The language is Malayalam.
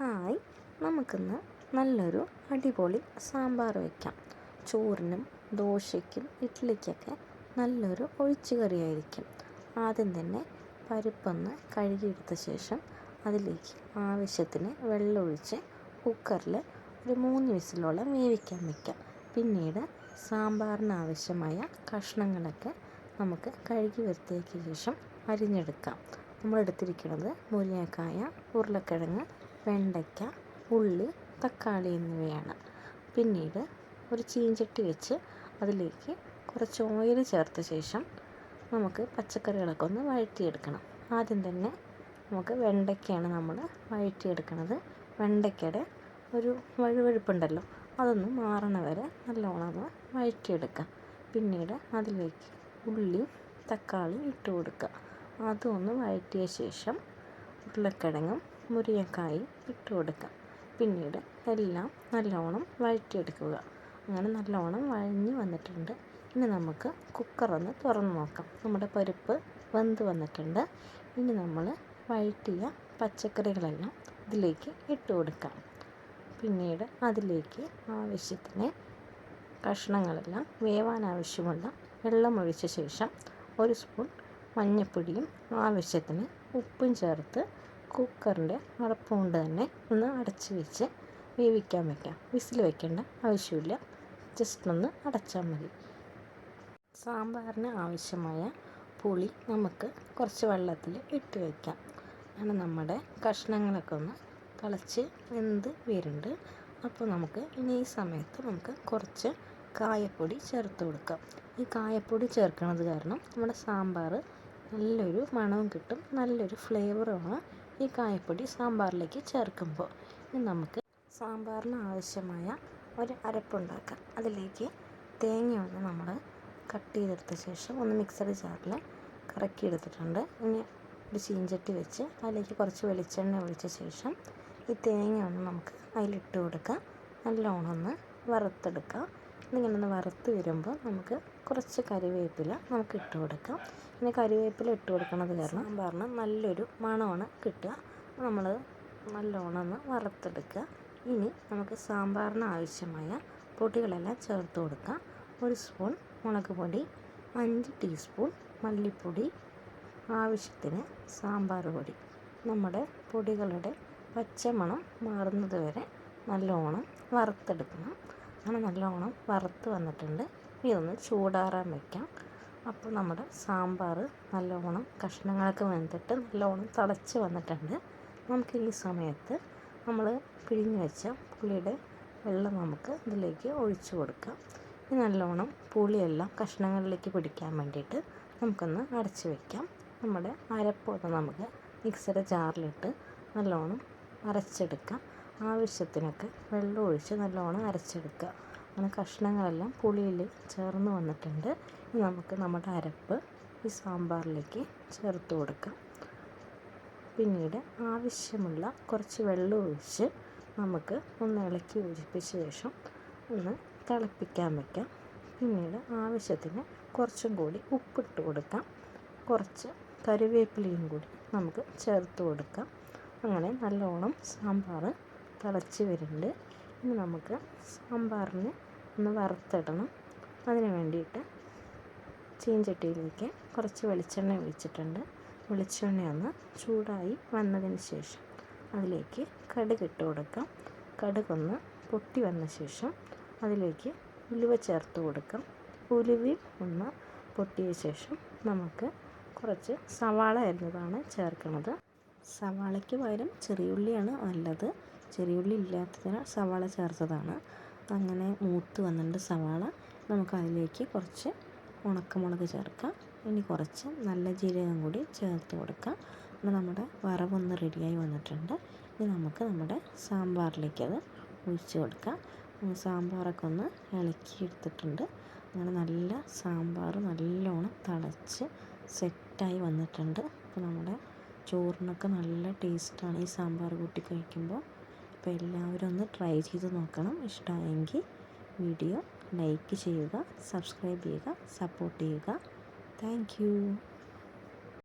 ഹായ് നമുക്കിന്ന് നല്ലൊരു അടിപൊളി സാമ്പാർ വയ്ക്കാം ചോറിനും ദോശയ്ക്കും ഇഡ്ഡലിക്കൊക്കെ നല്ലൊരു ഒഴിച്ചു കറിയായിരിക്കും. ആദ്യം തന്നെ പരിപ്പൊന്ന് കഴുകിയെടുത്ത ശേഷം അതിലേക്ക് ആവശ്യത്തിന് വെള്ളമൊഴിച്ച് കുക്കറിൽ ഒരു മൂന്ന് വിസിലോളം വേവിക്കാൻ വയ്ക്കാം പിന്നീട് സാമ്പാറിന് ആവശ്യമായ കഷ്ണങ്ങളൊക്കെ നമുക്ക് കഴുകി വൃത്തിയാക്കിയ ശേഷം അരിഞ്ഞെടുക്കാം. നമ്മളെടുത്തിരിക്കുന്നത് മുരിങ്ങക്കായ ഉരുളക്കിഴങ്ങ് വെണ്ടയ്ക്ക ഉള്ളി തക്കാളി എന്നിവയാണ്. പിന്നീട് ഒരു ചീഞ്ചട്ടി വെച്ച് അതിലേക്ക് കുറച്ച് ഓയിൽ ചേർത്ത ശേഷം നമുക്ക് പച്ചക്കറികളൊക്കെ ഒന്ന് വഴറ്റിയെടുക്കണം. ആദ്യം തന്നെ നമുക്ക് വെണ്ടയ്ക്കയാണ് നമ്മൾ വഴറ്റിയെടുക്കുന്നത് വെണ്ടയ്ക്കയുടെ ഒരു വഴുവഴുപ്പുണ്ടല്ലോ അതൊന്ന് മാറണ വരെ നല്ലോണം ഒന്ന് വഴറ്റിയെടുക്കാം പിന്നീട് അതിലേക്ക് ഉള്ളി തക്കാളി ഇട്ട് കൊടുക്കുക അതൊന്ന് വഴറ്റിയ ശേഷം ഉരുളക്കിഴങ്ങും മുരിങ്ങക്കായും ഇട്ട് കൊടുക്കാം. പിന്നീട് എല്ലാം നല്ലോണം വഴറ്റിയെടുക്കുക. അങ്ങനെ നല്ലോണം വഴഞ്ഞ് വന്നിട്ടുണ്ട്. ഇനി നമുക്ക് കുക്കറൊന്ന് തുറന്ന് നോക്കാം. നമ്മുടെ പരിപ്പ് വെന്ത് വന്നിട്ടുണ്ട്. ഇനി നമ്മൾ വഴറ്റിയ പച്ചക്കറികളെല്ലാം ഇതിലേക്ക് ഇട്ട് കൊടുക്കാം. പിന്നീട് അതിലേക്ക് ആവശ്യത്തിന് കഷ്ണങ്ങളെല്ലാം വേവാൻ ആവശ്യമുള്ള വെള്ളം ഒഴിച്ച ശേഷം ഒരു സ്പൂൺ മഞ്ഞൾപ്പൊടിയും ആവശ്യത്തിന് ഉപ്പും ചേർത്ത് കുക്കറിന്റെ അടപ്പ് കൊണ്ട് തന്നെ ഒന്ന് അടച്ച് വെച്ച് വേവിക്കാൻ വെക്കാം. വിസിൽ വെക്കേണ്ട ആവശ്യമില്ല. ജസ്റ്റ് ഒന്ന് അടച്ചാൽ മതി. സാമ്പാറിന് ആവശ്യമായ പുളി നമുക്ക് കുറച്ച് വെള്ളത്തിൽ ഇട്ട് വയ്ക്കാം അങ്ങനെ നമ്മുടെ കഷ്ണങ്ങളൊക്കെ ഒന്ന് തിളച്ച് വെന്ത് വരുന്നുണ്ട്. അപ്പോൾ നമുക്ക് ഇനി ഈ സമയത്ത് നമുക്ക് കുറച്ച് കായപ്പൊടി ചേർത്ത് കൊടുക്കാം. ഈ കായപ്പൊടി ചേർക്കുന്നത് കാരണം നമ്മുടെ സാമ്പാർ നല്ലൊരു മണവും കിട്ടും. നല്ലൊരു ഫ്ലേവറുമാണ്. ഈ കായപ്പൊടി സാമ്പാറിലേക്ക് ചേർക്കുമ്പോൾ ഇനി നമുക്ക് സാമ്പാറിന് ആവശ്യമായ ഒരു അരപ്പുണ്ടാക്കാം. അതിലേക്ക് തേങ്ങ ഒന്ന് നമ്മൾ കട്ട് ചെയ്തെടുത്ത ശേഷം ഒന്ന് മിക്സഡ് ജാറിൽ കറക്കി എടുത്തിട്ടുണ്ട് ഇനി ഒരു ചീഞ്ചട്ടി വെച്ച് അതിലേക്ക് കുറച്ച് വെളിച്ചെണ്ണ ഒഴിച്ച ശേഷം ഈ തേങ്ങ ഒന്ന് നമുക്ക് അതിലിട്ട് കൊടുക്കാം. നല്ലോണം ഒന്ന് വറുത്തെടുക്കാം. ഇങ്ങനെ ഒന്ന് വറുത്ത് വരുമ്പോൾ നമുക്ക് കുറച്ച് കറിവേപ്പില നമുക്ക് ഇട്ട് കൊടുക്കാം. പിന്നെ കറിവേപ്പില ഇട്ട് കൊടുക്കുന്നത് കാരണം സാമ്പാറിന് നല്ലൊരു മണമാണ് കിട്ടുക. നമ്മൾ നല്ലോണം ഒന്ന് വറുത്തെടുക്കുക. ഇനി നമുക്ക് സാമ്പാറിന് ആവശ്യമായ പൊടികളെല്ലാം ചേർത്ത് കൊടുക്കാം. ഒരു സ്പൂൺ മുളക് പൊടി അഞ്ച് ടീസ്പൂൺ മല്ലിപ്പൊടി ആവശ്യത്തിന് സാമ്പാർ പൊടി. നമ്മുടെ പൊടികളുടെ പച്ചമണം മാറുന്നത് വരെ നല്ലോണം വറുത്തെടുക്കണം. അങ്ങനെ നല്ലോണം വറുത്ത് വന്നിട്ടുണ്ട്. ഇതൊന്ന് ചൂടാറാൻ വയ്ക്കാം അപ്പോൾ നമ്മുടെ സാമ്പാർ നല്ലോണം കഷ്ണങ്ങളൊക്കെ വെന്തിട്ട് നല്ലോണം തിളച്ച് വന്നിട്ടുണ്ട്. നമുക്ക് ഈ സമയത്ത് നമ്മൾ പിഴിഞ്ഞ് വെച്ച പുളിയുടെ വെള്ളം നമുക്ക് ഇതിലേക്ക് ഒഴിച്ചു കൊടുക്കാം. ഈ നല്ലോണം പുളിയെല്ലാം കഷ്ണങ്ങളിലേക്ക് പിടിക്കാൻ വേണ്ടിയിട്ട് നമുക്കൊന്ന് അടച്ച് വയ്ക്കാം നമ്മുടെ അരപ്പൊന്ന് നമുക്ക് മിക്സിയുടെ ജാറിലിട്ട് നല്ലോണം അരച്ചെടുക്കാം. ആവശ്യത്തിനൊക്കെ വെള്ളം ഒഴിച്ച് നല്ലോണം അരച്ചെടുക്കുക. അങ്ങനെ കഷ്ണങ്ങളെല്ലാം പുളിയിൽ ചേർന്ന് വന്നിട്ടുണ്ട്. നമുക്ക് നമ്മുടെ അരപ്പ് ഈ സാമ്പാറിലേക്ക് ചേർത്ത് കൊടുക്കാം. പിന്നീട് ആവശ്യമുള്ള കുറച്ച് വെള്ളം ഒഴിച്ച് നമുക്ക് ഒന്ന് ഇളക്കി യോജിപ്പിച്ച ശേഷം ഒന്ന് തിളപ്പിക്കാൻ വയ്ക്കാം പിന്നീട് ആവശ്യത്തിന് കുറച്ചും കൂടി ഉപ്പിട്ട് കൊടുക്കാം. കുറച്ച് കറിവേപ്പിലയും കൂടി നമുക്ക് ചേർത്ത് കൊടുക്കാം. അങ്ങനെ നല്ലോണം സാമ്പാർ തിളച്ച് വരുന്നുണ്ട്. ഇനി നമുക്ക് സാമ്പാറിന് ഒന്ന് വറുത്തിടണം. അതിന് വേണ്ടിയിട്ട് ചീഞ്ചട്ടിയിലേക്ക് കുറച്ച് വെളിച്ചെണ്ണ ഒഴിച്ചിട്ടുണ്ട്. വെളിച്ചെണ്ണ ഒന്ന് ചൂടായി വന്നതിന് ശേഷം അതിലേക്ക് കടുക് ഇട്ട് കൊടുക്കാം. കടുകൊന്ന് പൊട്ടി വന്ന ശേഷം അതിലേക്ക് ഉലുവ ചേർത്ത് കൊടുക്കാം. ഉലുവി ഒന്ന് പൊട്ടിയ ശേഷം നമുക്ക് കുറച്ച് സവാള എന്നതാണ് ചേർക്കുന്നത്. സവാളയ്ക്ക് പകരം ചെറിയുള്ളിയാണ് നല്ലത്. ചെറിയുള്ളി ഇല്ലാത്തതിനാൽ സവാള ചേർത്തതാണ്. അങ്ങനെ മൂത്ത് വന്നിട്ടുണ്ട് സവാള. നമുക്ക് അതിലേക്ക് കുറച്ച് ഉണക്കമുളക് ചേർക്കാം. ഇനി കുറച്ച് നല്ല ജീരകം കൂടി ചേർത്ത് കൊടുക്കാം. അപ്പോൾ നമ്മുടെ വറവൊന്ന് റെഡിയായി വന്നിട്ടുണ്ട്. ഇനി നമുക്ക് നമ്മുടെ സാമ്പാറിലേക്ക് അത് ഒഴിച്ച് കൊടുക്കാം. സാമ്പാറൊക്കെ ഒന്ന് ഇളക്കി എടുത്തിട്ടുണ്ട്. അങ്ങനെ നല്ല സാമ്പാർ നല്ലോണം തിളച്ച് സെറ്റായി വന്നിട്ടുണ്ട്. അപ്പോൾ നമ്മുടെ ചോറിനൊക്കെ നല്ല ടേസ്റ്റാണ് ഈ സാമ്പാർ കൂട്ടി കഴിക്കുമ്പോൾ. അപ്പോൾ എല്ലാവരും ഒന്ന് ട്രൈ ചെയ്ത് നോക്കണം. ഇഷ്ടമായെങ്കിൽ വീഡിയോ ലൈക്ക് ചെയ്യുക സബ്സ്ക്രൈബ് ചെയ്യുക സപ്പോർട്ട് ചെയ്യുക. താങ്ക്